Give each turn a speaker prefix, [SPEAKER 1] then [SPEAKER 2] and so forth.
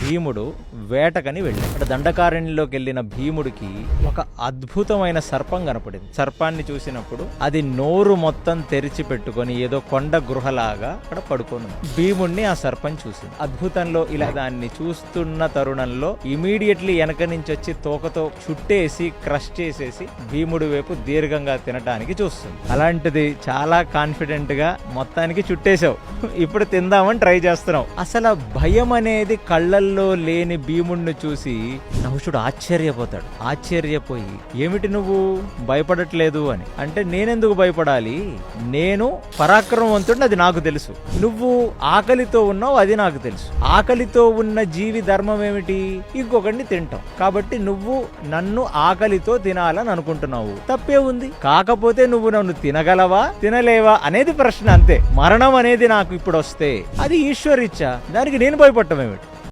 [SPEAKER 1] భీముడు వేటకని వెళ్ళాడు. దండకారణ్యంలోకి వెళ్ళిన భీముడికి ఒక అద్భుతమైన సర్పం కనపడింది. సర్పాన్ని చూసినప్పుడు అది నోరు మొత్తం తెరిచి పెట్టుకొని ఏదో కొండ గృహలాగా అక్కడ పడుకొని భీముడిని ఆ సర్పం చూసింది. అద్భుతంలో ఇలా దాన్ని చూస్తున్న తరుణంలో ఇమీడియట్లీ వెనక నుంచి వచ్చి తోకతో చుట్టేసి క్రష్ చేసేసి భీముడి వైపు దీర్ఘంగా తినటానికి చూస్తుంది. అలాంటిది చాలా కాన్ఫిడెంట్గా మొత్తానికి చుట్టేశావు. ఇప్పుడు తిందామని ట్రై చేస్తున్నావు. అసలు భయం అనేది కళ్ళల్లో లేని భీముణ్ణి చూసి నహుషుడు ఆశ్చర్యపోతాడు. ఆశ్చర్యపోయి ఏమిటి నువ్వు? భయపడట్లేదు అని. అంటే నేనెందుకు భయపడాలి? నేను పరాక్రమవంతుడిని అది నాకు తెలుసు. నువ్వు ఆకలితో ఉన్నావు అది నాకు తెలుసు. ఆకలితో ఉన్న జీవి ధర్మం ఏమిటి? ఇంకొకడిని తింటాం. కాబట్టి నువ్వు నన్ను ఆకలితో తినాలని అనుకుంటున్నావు. తప్పే ఉంది. కాకపోతే నువ్వు నన్ను తినగలవా? తినలేవా? అనేది ప్రశ్న అంతే. మరణం అనేది నాకు ఇప్పుడు వస్తే అది ఈశ్వరిచ్చ. దానికి నేను భయపడటం ఏమిటి?